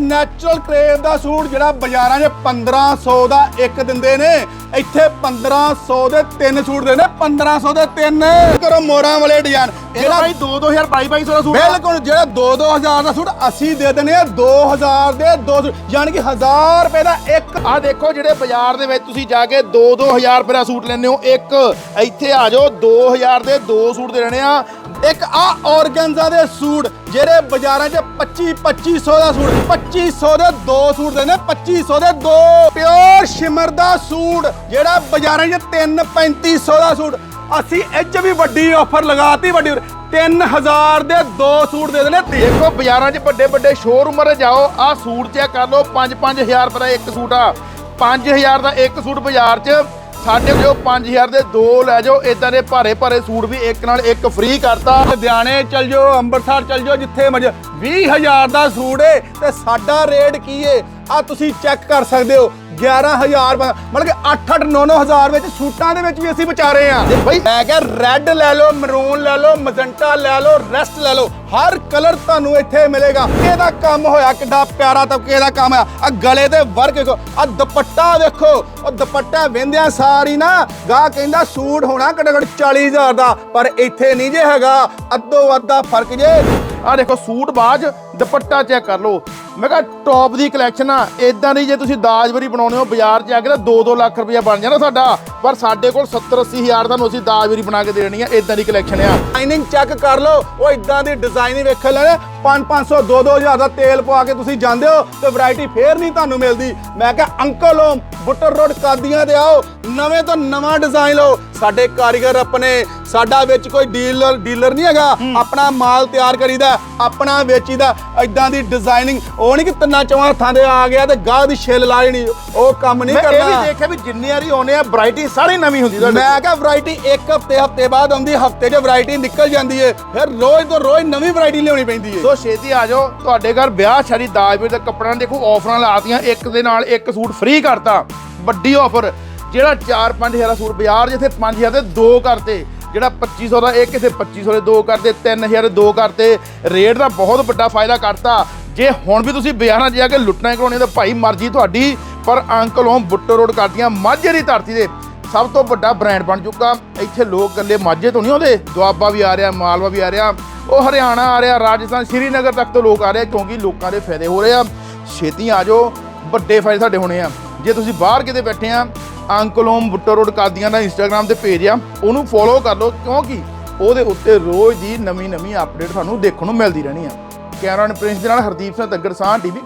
Natural crepe ਦਾ suit ਜਿਹੜਾ ਬਾਜ਼ਾਰਾਂ 'ਚ 1500 ਦਾ ਇੱਕ ਦਿੰਦੇ ਨੇ ਇੱਥੇ 1500 ਦੇ ਤਿੰਨ ਸੂਟ ਦੇ ਨੇ 1500 ਦੇ ਤਿੰਨ। ਕਰੋ ਮੋਰਾਂ ਵਾਲੇ ਡਿਜ਼ਾਈਨ। ਜਿਹੜਾ ਭਾਈ 2 2000 22 2200 ਦਾ ਸੂਟ। ਬਿਲਕੁਲ ਜਿਹੜਾ 2-2000 ਦਾ ਸੂਟ ਅਸੀਂ ਦੇ ਦਿੰਦੇ ਆ 2000 ਦੇ ਦੋ ਯਾਨੀ ਕਿ 1000 ਰੁਪਏ ਦਾ ਇੱਕ। ਆ ਦੇਖੋ ਜਿਹੜੇ ਬਾਜ਼ਾਰ ਦੇ ਵਿੱਚ ਤੁਸੀਂ ਜਾ ਕੇ 2-2000 ਰੁਪਏ ਦਾ ਸੂਟ ਲੈਂਦੇ ਹੋ ਇੱਕ। ਇੱਥੇ ਆ ਜਾਓ 2000 ਦੇ ਦੋ ਸੂਟ ਦੇ ਦੇਣੇ ਆ। ਇੱਕ ਆ ਔਰਗੈਂਜ਼ਾ ਦੇ ਸੂਟ ਜਿਹੜੇ ਬਾਜ਼ਾਰਾਂ 'ਚ 25 2500 ਦਾ ਸੂਟ 2500 ਦੇ ਦੋ ਸੂਟ ਦੇ ਨੇ 2500 ਦੇ ਦੋ ਪਿਓਰ ਸ਼ਿਮਰ ਦਾ ਸੂਟ, ਜਿਹੜਾ ਬਾਜ਼ਾਰਾਂ 'ਚ 3 3500 ਦਾ ਸੂਟ। ਅਸੀਂ ਇਹ 'ਚ ਵੀ ਵੱਡੀ ਆਫਰ ਲਗਾਤੀ ਵੱਡੀ 3000 ਦੇ ਦੋ ਸੂਟ ਦੇ ਦੇਣੇ। ਦੇਖੋ, ਬਾਜ਼ਾਰਾਂ 'ਚ ਵੱਡੇ ਵੱਡੇ ਸ਼ੋਰੂਮਾਂ 'ਤੇ ਜਾਓ, ਆਹ ਸੂਟ ਚੈੱਕ ਕਰ ਲਓ 5-5000 ਰੁਪਏ ਦਾ ਇੱਕ ਸੂਟ ਆ। 5000 ਦਾ ਇੱਕ ਸੂਟ ਬਾਜ਼ਾਰ 'ਚ ਸਾਡੇ ਕੋਲ 5000 ਦੇ ਦੋ ਲੈ ਜਾਓ ਇਦਾਂ ਦੇ ਭਾਰੇ ਭਾਰੇ ਸੂਟ ਵੀ ਇੱਕ ਨਾਲ ਇੱਕ ਫ੍ਰੀ ਕਰਤਾ। ਲੁਧਿਆਣੇ ਚਲ ਜਾਓ, ਅੰਮ੍ਰਿਤਸਰ ਚਲ ਜਾਓ, ਜਿੱਥੇ ਮਰਜ਼ੀ। 20000 ਦਾ ਸੂਟ ਏ ਤੇ ਸਾਡਾ ਰੇਟ ਕੀ ਏ? ਆ ਤੁਸੀਂ ਚੈੱਕ ਕਰ ਸਕਦੇ ਹੋ 11000 ਬ- ਮਤਲਬ ਕਿ 8-8 9-9000 ਵਿੱਚ ਸੂਟਾਂ ਦੇ ਵਿੱਚ ਵੀ ਅਸੀਂ ਬਚਾ ਰਹੇ ਹਾਂ। ਬਈ, ਮੈਂ ਕਿਹਾ ਰੈੱਡ ਲੈ ਲਓ ਮਰੂਨ ਲੈ ਲਓ ਮਜੰਟਾ ਲੈ ਲਓ ਰੈਸਟ ਲੈ ਲਓ। ਹਰ ਕਲਰ ਤੁਹਾਨੂੰ ਇੱਥੇ ਮਿਲੇਗਾ। ਇਹਦਾ ਕੰਮ ਹੋਇਆ, ਕਿੱਡਾ ਪਿਆਰਾ ਤਬਕੇ ਦਾ ਕੰਮ ਆ ਆ ਗਲੇ ਦੇ ਵਰਕ ਦੇਖੋ ਆ ਦੁਪੱਟਾ ਦੇਖੋ ਉਹ ਦੁਪੱਟਾ ਵਿੰਦਿਆਂ ਸਾਰੀ ਨਾ। ਗਾ ਕਹਿੰਦਾ ਸੂਟ ਹੋਣਾ ਘੱਟੋ ਘੱਟ 40000 ਦਾ, ਪਰ ਇੱਥੇ ਨਹੀਂ ਜੇ ਹੈਗਾ। ਅੱਧੋ ਅੱਧਾ ਫ਼ਰਕ ਜੇ। ਆ ਦੇਖੋ, ਸੂਟ ਬਾਜ ਦੁਪੱਟਾ ਚੈੱਕ ਕਰ ਲਓ। ਮੈਂ ਕਿਹਾ ਟੌਪ ਦੀ ਕਲੈਕਸ਼ਨ ਆ ਇਦਾਂ ਦੀ ਜੇ ਤੁਸੀਂ ਦਾਜਵਰੀ ਬਣਾਉਣੇ ਹੋ, ਬਾਜ਼ਾਰ 'ਚ ਜਾ ਕੇ ਤਾਂ 2-2 ਲੱਖ ਰੁਪਇਆ ਬਣ ਜਾਣਾ ਸਾਡਾ। ਪਰ ਸਾਡੇ ਕੋਲ 70-80 ਹਜ਼ਾਰ ਤੁਹਾਨੂੰ ਅਸੀਂ ਦਾਜਵਰੀ ਬਣਾ ਕੇ ਦੇ ਦੇਣੀ ਆ ਇਦਾਂ ਦੀ ਕਲੈਕਸ਼ਨ ਆ। ਡਿਜ਼ਾਈਨਿੰਗ ਚੈੱਕ ਕਰ ਲਓ, ਉਹ ਇਦਾਂ ਦੀ ਡਿਜ਼ਾਈਨਿੰਗ ਵੇਖ ਲੈਣਾ 5-500 2-2000 ਦਾ ਤੇਲ ਪਵਾ ਕੇ ਤੁਸੀਂ ਜਾਂਦੇ ਹੋ ਤੇ ਵੈਰਾਈਟੀ ਫੇਰ ਨਹੀਂ ਤੁਹਾਨੂੰ ਮਿਲਦੀ। ਮੈਂ ਕਿਹਾ uncle home Buttar road Qadian ਤੇ ਆਓ, ਨਵੇਂ ਤੋਂ ਨਵਾਂ ਡਿਜ਼ਾਈਨ ਲਓ। ਸਾਡੇ ਕਾਰੀਗਰ ਆਪਣੇ ਸਾਡਾ ਵਿੱਚ ਕੋਈ ਡੀਲਰ ਡੀਲਰ ਨਹੀਂ ਹੈਗਾ। ਆਪਣਾ ਮਾਲ ਤਿਆਰ ਕਰੀਦਾ ਆਪਣਾ ਵੇਚੀਦਾ ਇਦਾਂ ਦੀ ਡਿਜ਼ਾਈਨਿੰਗ ਉਹ ਨਹੀਂ ਕਿ ਤਿੰਨਾਂ ਚੌਹਾਂ ਹੱਥਾਂ ਦੇ ਆ ਗਿਆ ਤੇ ਗਾਹ ਦੀ ਛਿੱਲ ਲਾ ਲੈਣੀ ਉਹ ਕੰਮ ਨਹੀਂ ਮੈਂ ਇਹ ਕਰਨਾ। ਵੀ ਦੇਖਿਆ ਵੀ ਜਿੰਨੀ ਵਾਰੀ ਆਉਨੇ ਆ ਵੈਰਾਈਟੀ ਸਾਰੀ ਨਵੀਂ ਹੁੰਦੀ ਤੁਹਾਡੇ ਮੈਂ ਕਿਹਾ ਵੈਰਾਈਟੀ ਇੱਕ ਹਫ਼ਤੇ ਹਫ਼ਤੇ ਬਾਅਦ ਆਉਂਦੀ ਹਫ਼ਤੇ 'ਚ ਵੈਰਾਈਟੀ ਨਿਕਲ ਜਾਂਦੀ ਏ। ਫਿਰ ਰੋਜ਼ ਤੋਂ ਰੋਜ਼ ਨਵੀਂ ਵੈਰਾਈਟੀ ਲਿਆਉਣੀ ਪੈਂਦੀ ਏ। ਸੋ ਛੇਤੀ ਆ ਜਾਓ ਤੁਹਾਡੇ ਘਰ ਵਿਆਹ ਸ਼ਾਦੀ ਦਾਜ ਦੇ ਕੱਪੜਿਆਂ ਦੇ ਦੇਖੋ ਆਫਰਾਂ ਲਾਤੀਆਂ ਇੱਕ ਦੇ ਨਾਲ ਇੱਕ ਸੂਟ ਫ੍ਰੀ ਕਰਤਾ। ਵੱਡੀ ਆਫਰ ਜਿਹੜਾ 4-5000 ਦਾ ਸੂਟ ਬਾਜ਼ਾਰ ਜਿੱਥੇ 5000 ਦੇ ਦੋ ਕਰਤੇ ਜਿਹੜਾ 2500 ਦਾ ਇੱਕ ਇੱਥੇ 2500 ਦੇ ਦੋ ਕਰਤੇ 3000 ਦੇ ਦੋ ਕਰਤੇ ਰੇਟ ਦਾ ਬਹੁਤ ਵੱਡਾ ਫਾਇਦਾ ਕਰਤਾ। ਜੇ ਹੁਣ ਵੀ ਤੁਸੀਂ ਬਾਜ਼ਾਰਾਂ 'ਚ ਜਾ ਕੇ ਲੁੱਟਣਾ ਕਰਾਉਣੀ ਤਾਂ ਭਾਈ ਮਰਜ਼ੀ ਤੁਹਾਡੀ, ਪਰ ਅੰਕਲ ਹੋਮ ਬੁੱਟਰ ਰੋਡ ਕਰਦੀਆਂ ਮਾਝੇ ਦੀ ਧਰਤੀ ਦੇ ਸਭ ਤੋਂ ਵੱਡਾ ਬ੍ਰਾਂਡ ਬਣ ਚੁੱਕਾ। ਇੱਥੇ ਲੋਕ ਇਕੱਲੇ ਮਾਝੇ ਤੋਂ ਨਹੀਂ ਆਉਂਦੇ, ਦੁਆਬਾ ਵੀ ਆ ਰਿਹਾ, ਮਾਲਵਾ ਵੀ ਆ ਰਿਹਾ। ਉਹ ਹਰਿਆਣਾ ਆ ਰਿਹਾ, ਰਾਜਸਥਾਨ, ਸ਼੍ਰੀਨਗਰ ਤੱਕ ਤੋਂ ਲੋਕ ਆ ਰਹੇ ਕਿਉਂਕਿ ਲੋਕਾਂ ਦੇ ਫਾਇਦੇ ਹੋ ਰਹੇ ਆ। ਛੇਤੀ ਆ ਜਾਓ, ਵੱਡੇ ਫਾਇਦੇ ਸਾਡੇ ਹੋਣੇ ਆ। ਜੇ ਤੁਸੀਂ ਬਾਹਰ ਕਿਤੇ ਬੈਠੇ ਆ uncle home Buttar road Qadian ਦਾ ਇੰਸਟਾਗ੍ਰam ਤੇ ਪੇਜ ਆ, ਉਹਨੂੰ ਫੋਲੋ ਕਰ ਲਓ, ਕਿਉਂਕਿ ਉਹਦੇ ਉੱਤੇ ਰੋਜ਼ ਦੀ ਨਵੀਂ ਨਵੀਂ ਅਪਡੇਟ ਤੁਹਾਨੂੰ ਦੇਖਣ ਨੂੰ ਮਿਲਦੀ ਰਹਿਣੀ ਆ। ਕੈਮਰਾਮੈਨ ਪ੍ਰਿੰਸ ਦੇ ਨਾਲ ਹਰਦੀਪ ਸਿੰਘ ਤੱਗੜ ਸਾਹ ਟੀਵੀ